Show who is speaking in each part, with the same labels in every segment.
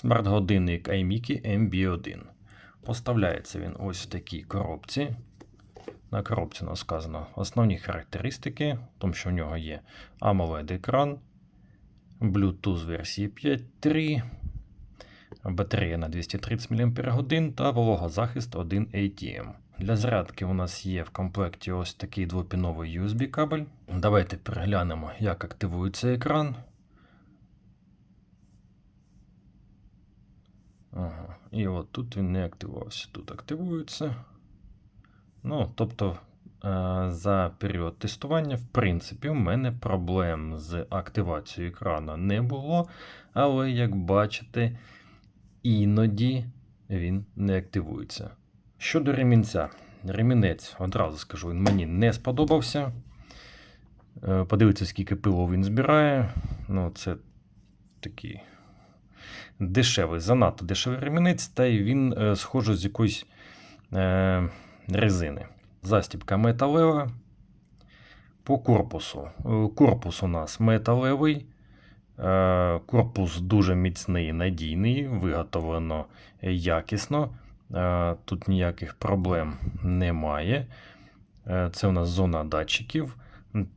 Speaker 1: Смарт-годинник iMiki MB1. Поставляється він ось в такій коробці. На коробці у нас сказано основні характеристики, тому що в нього є AMOLED-екран, Bluetooth версії 5.3, батарея на 230 мАч та вологозахист 1 ATM. Для зарядки у нас є в комплекті ось такий двопіновий USB кабель. Давайте переглянемо, як активується екран. Ага. І от тут він не активувався. Тут активується. Ну, тобто, е, за період тестування, в принципі, у мене проблем з активацією екрану не було. Але, як бачите, іноді він не активується. Щодо ремінця, ремінець, одразу скажу, він мені не сподобався. Е, Подивіться, скільки пилу він збирає. Ну, це такий дешевий, занадто дешевий ремінець, та й він е, схожий з якоїсь е, резини. Застібка металева. По корпусу. Е, Корпус у нас металевий. Е, Корпус дуже міцний, надійний, виготовлено якісно. Е, Тут ніяких проблем немає. Це у нас зона датчиків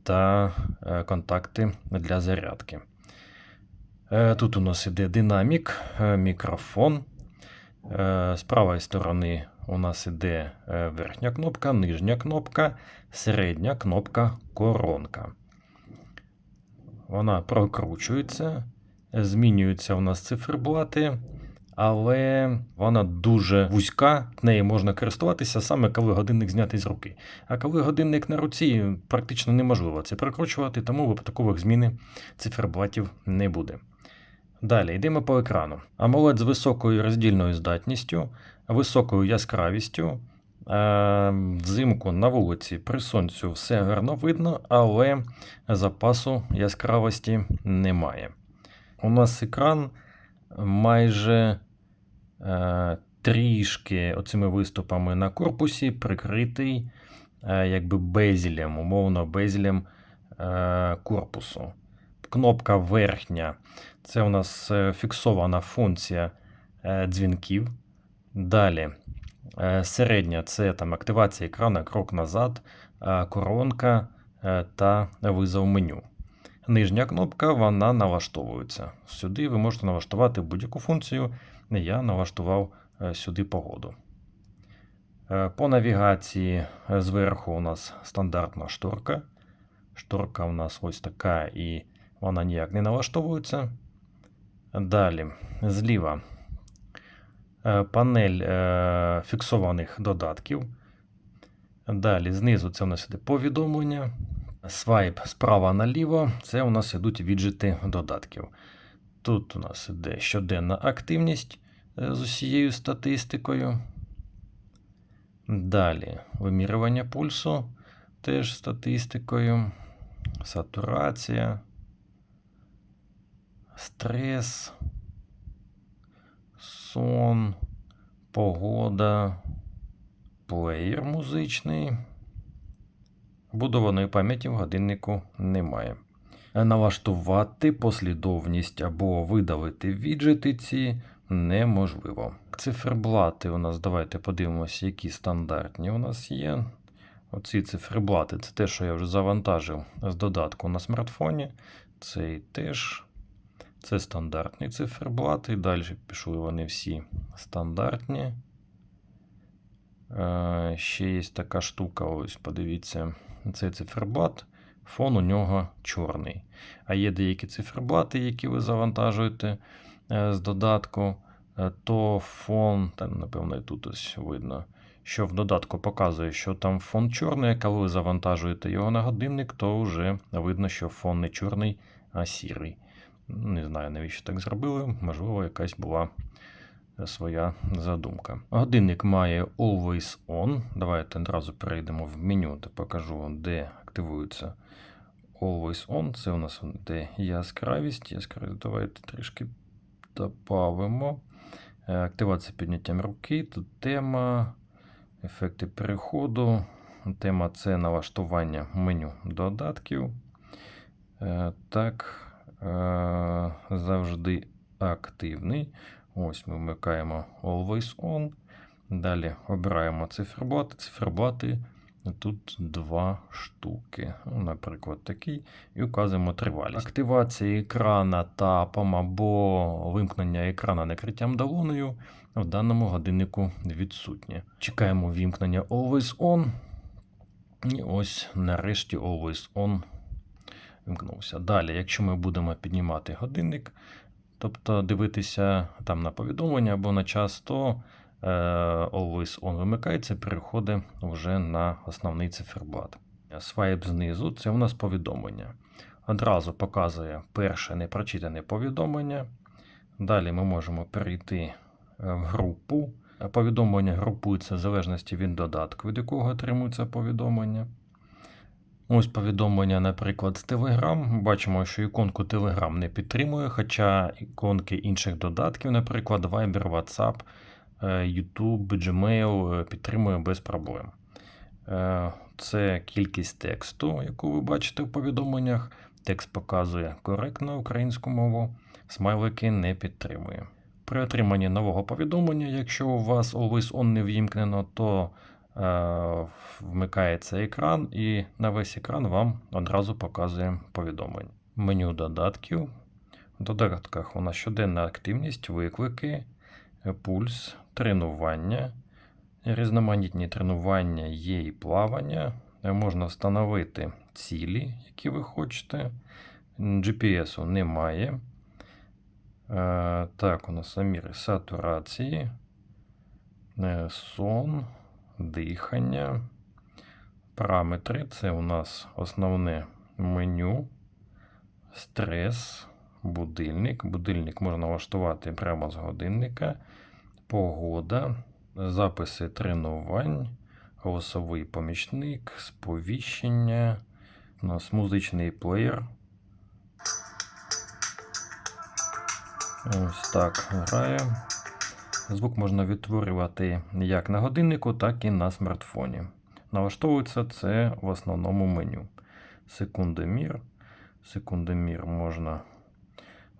Speaker 1: та контакти для зарядки. Е, Тут у нас іде динамік, е, мікрофон. Е, З правої сторони у нас іде верхня кнопка, нижня кнопка, середня кнопка коронка. Вона прокручується, змінюються у нас циферблати, але вона дуже вузька, нею можна користуватися саме коли годинник знятий з руки. А коли годинник на руці, практично неможливо це прокручувати, тому випадкових зміни циферблатів не буде. Далі йдемо по екрану. AMOLED з високою роздільною здатністю, високою яскравістю. Е, Взимку на вулиці при сонцю все гарно видно, але запасу яскравості немає. У нас екран майже е, трішки оцими виступами на корпусі прикритий е, якби безілем, умовно безілем корпусу. Кнопка верхня це у нас е, фіксована функція е, дзвінків. Далі е, середня це там активація екрана, крок назад, коронка та визов меню. Нижня кнопка вона налаштовується. Сюди ви можете налаштувати будь-яку функцію. Я налаштував сюди погоду. По навігації зверху у нас стандартна шторка. Шторка у нас ось така, і вона ніяк не налаштовується. Далі, зліва е, панель е, фіксованих додатків. Далі, знизу це у нас іде повідомлення. Свайп справа наліво це у нас ідуть віджити додатків. Тут у нас іде щоденна активність е, з усією статистикою. Далі вимірювання пульсу теж статистикою, сатурація, стрес, сон, погода, плеєр музичний. Будованої пам'яті в годиннику немає. Налаштувати послідовність або видалити віджити ці неможливо. Циферблати у нас, давайте подивимося, які стандартні у нас є. Оці циферблати це те, що я вже завантажив з додатку на смартфоні. Цей теж. Це стандартні циферблати. Далі пішли вони всі стандартні. Е, Ще є така штука, ось подивіться, цей циферблат, фон у нього чорний. А є деякі циферблати, які ви завантажуєте е, з додатку, е, то фон, там, напевно, і тут ось видно, що в додатку показує, що там фон чорний, а коли ви завантажуєте його на годинник, то вже видно, що фон не чорний, а сірий. Не знаю, навіщо так зробили, можливо, якась була своя задумка. Годинник має Always On. Давайте одразу перейдемо в меню та покажу, де активується Always On. Це у нас де яскравість. Яскравість давайте трішки добавимо. Е, Активація підняттям руки. Тут тема, ефекти переходу. Тема це налаштування меню додатків. Е, Так, е, завжди активний. Ось ми вмикаємо Always On. Далі обираємо циферблати. Циферблати тут два штуки. Ну, Наприклад, такий. І вказуємо тривалість. Активація екрана тапом або вимкнення екрана накриттям долоною в даному годиннику відсутнє. Чекаємо вімкнення Always On. І ось нарешті Always On вимкнувся. Далі, якщо ми будемо піднімати годинник, тобто дивитися там на повідомлення або на час, то е, Always On вимикається, переходить вже на основний циферблат. Свайп знизу це у нас повідомлення. Одразу показує перше непрочитане повідомлення. Далі ми можемо перейти е, в групу. Повідомлення групуються в залежності від додатку, від якого отримується повідомлення. Ось повідомлення, наприклад, з Telegram. Бачимо, що іконку Telegram не підтримує, хоча іконки інших додатків, наприклад, Viber, WhatsApp, е, YouTube, Gmail е, підтримує без проблем. Е, Це кількість тексту, яку ви бачите в повідомленнях. Текст показує коректно українську мову, смайлики не підтримує. При отриманні нового повідомлення, якщо у вас Always On не вімкнено, то вмикається екран, і на весь екран вам одразу показує повідомлення. Меню додатків. В додатках у нас щоденна активність, виклики, е, пульс, тренування. Різноманітні тренування є і плавання. Е, Можна встановити цілі, які ви хочете. GPS немає. Е, Так, у нас заміри сатурації, е, сон, дихання. Параметри це у нас основне меню, стрес, будильник. Будильник можна влаштувати прямо з годинника, погода, записи тренувань, голосовий помічник, сповіщення. У нас музичний плеєр. Ось так грає. Звук можна відтворювати як на годиннику, так і на смартфоні. Налаштовується це в основному меню. Секундомір. Секундомір можна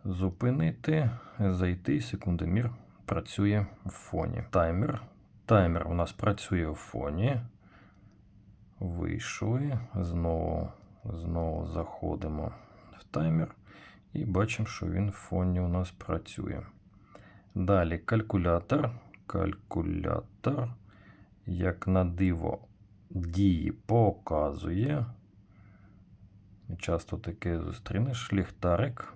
Speaker 1: зупинити, зайти, секундомір працює в фоні. Таймер. Таймер у нас працює в фоні. Вийшли. Знову, знову заходимо в таймер. І бачимо, що він в фоні у нас працює. Далі калькулятор. Калькулятор, як на диво, дії показує. Часто таке зустрінеш ліхтарик.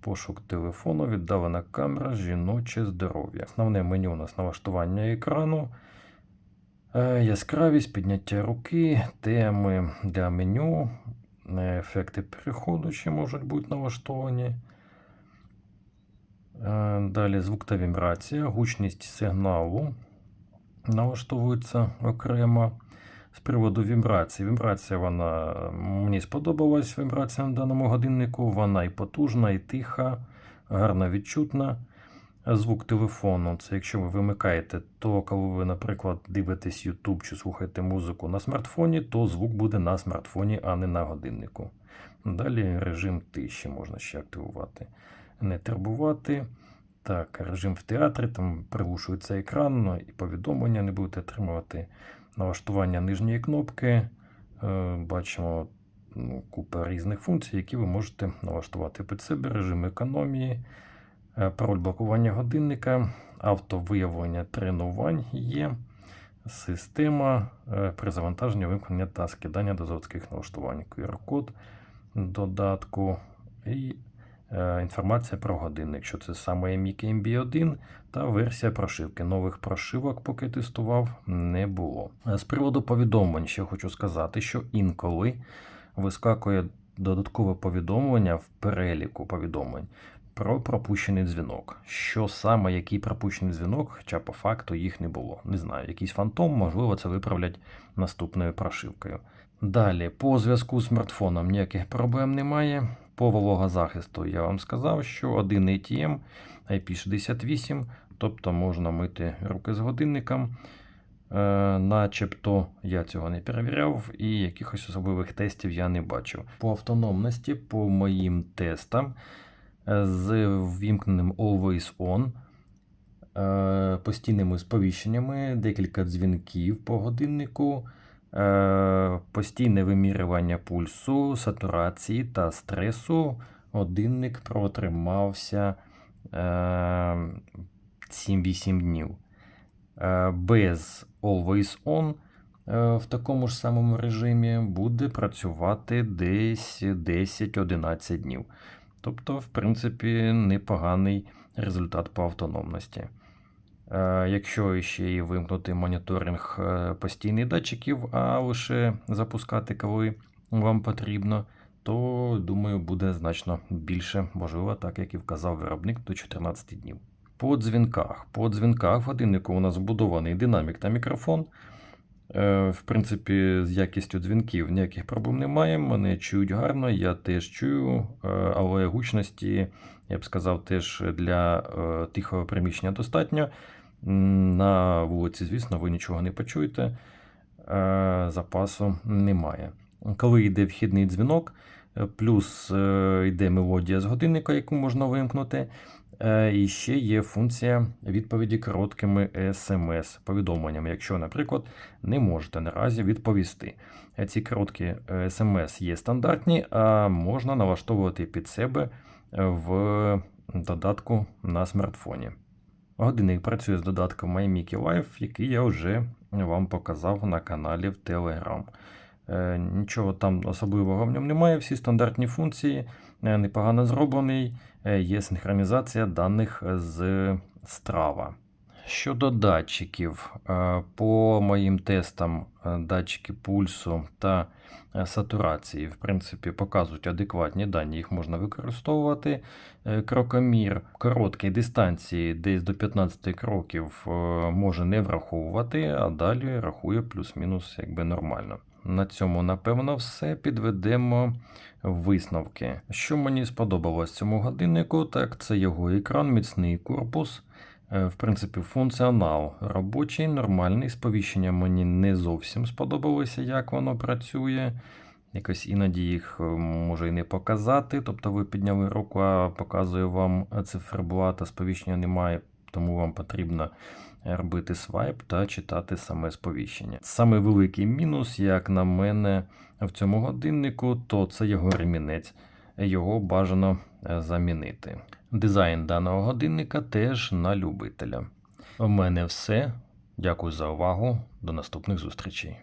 Speaker 1: Пошук телефону, віддалена камера, жіноче здоров'я. Основне меню у нас налаштування екрану. Е, Яскравість, підняття руки, теми для меню, е, ефекти переходу ще можуть бути налаштовані. Е, Далі звук та вібрація, гучність сигналу налаштовується окремо. З приводу вібрації. Вібрація вона мені сподобалась вібрація на даному годиннику. Вона і потужна, і тиха, гарно відчутна. Звук телефону це якщо ви вимикаєте, то коли ви, наприклад, дивитесь YouTube чи слухаєте музику на смартфоні, то звук буде на смартфоні, а не на годиннику. Далі режим тиші можна ще активувати. Не турбувати. Так, режим в театрі, там приглушується екран і повідомлення не будете отримувати. Налаштування нижньої кнопки. Е, Бачимо ну, купа різних функцій, які ви можете налаштувати під себе. Режим економії, е, пароль блокування годинника, автовиявлення тренувань є. Система е, при завантаженні вимкнення та скидання до заводських налаштувань. QR-код додатку і інформація про годинник, що це саме MIC MB1 та версія прошивки. Нових прошивок, поки тестував, не було. Е, З приводу повідомлень ще хочу сказати, що інколи вискакує додаткове повідомлення в переліку повідомлень про пропущений дзвінок. Що саме, який пропущений дзвінок, хоча по факту їх не було. Не знаю, якийсь фантом, можливо, це виправлять наступною прошивкою. Далі, по зв'язку з смартфоном ніяких проблем немає. По вологозахисту я вам сказав, що один ATM IP68, тобто можна мити руки з годинником. Е, начебто я цього не перевіряв і якихось особливих тестів я не бачив. По автономності, по моїм тестам, е, з ввімкненим Always On, е, постійними сповіщеннями, декілька дзвінків по годиннику, постійне вимірювання пульсу, сатурації та стресу. Годинник протримався е, 7-8 днів. Е, Без Always On е, в такому ж самому режимі буде працювати десь 10-11 днів. Тобто, в принципі, непоганий результат по автономності. Е, Якщо ще і вимкнути моніторинг е, постійних датчиків, а лише запускати, коли вам потрібно, то думаю, буде значно більше, можливо, так як і вказав виробник до 14 днів. По дзвінках. По дзвінках в годиннику у нас вбудований динамік та мікрофон. Е, В принципі, з якістю дзвінків ніяких проблем немає. Мене чують гарно, я теж чую, е, але гучності, я б сказав, теж для е, тихого приміщення достатньо. На вулиці, звісно, ви нічого не почуєте. Запасу немає. Коли йде вхідний дзвінок, плюс йде мелодія з годинника, яку можна вимкнути. Е, І ще є функція відповіді короткими смс-повідомленнями, якщо, наприклад, не можете наразі відповісти. Е, Ці короткі е, смс є стандартні, а можна налаштовувати під себе е, в додатку на смартфоні. Годинник працює з додатком MyMickey Live, який я вже вам показав на каналі в Telegram. Е, Нічого там особливого в ньому немає, всі стандартні функції, е, непогано зроблений, е, є синхронізація даних з страва. Щодо датчиків, по моїм тестам датчики пульсу та сатурації, в принципі, показують адекватні дані, їх можна використовувати. Крокомір короткій дистанції, десь до 15 кроків, може не враховувати, а далі рахує плюс-мінус якби нормально. На цьому, напевно, все підведемо висновки. Що мені сподобалось цьому годиннику, так це його екран, міцний корпус. Е, В принципі, функціонал робочий, нормальний. Сповіщення мені не зовсім сподобалося, як воно працює. Якось іноді їх е, може і не показати. Тобто ви підняли руку, а показує вам циферблат, а сповіщення немає, тому вам потрібно робити свайп та читати саме сповіщення. Саме великий мінус, як на мене, в цьому годиннику, то це його ремінець. Його бажано е, замінити. Дизайн даного годинника теж на любителя. У мене все. Дякую за увагу. До наступних зустрічей.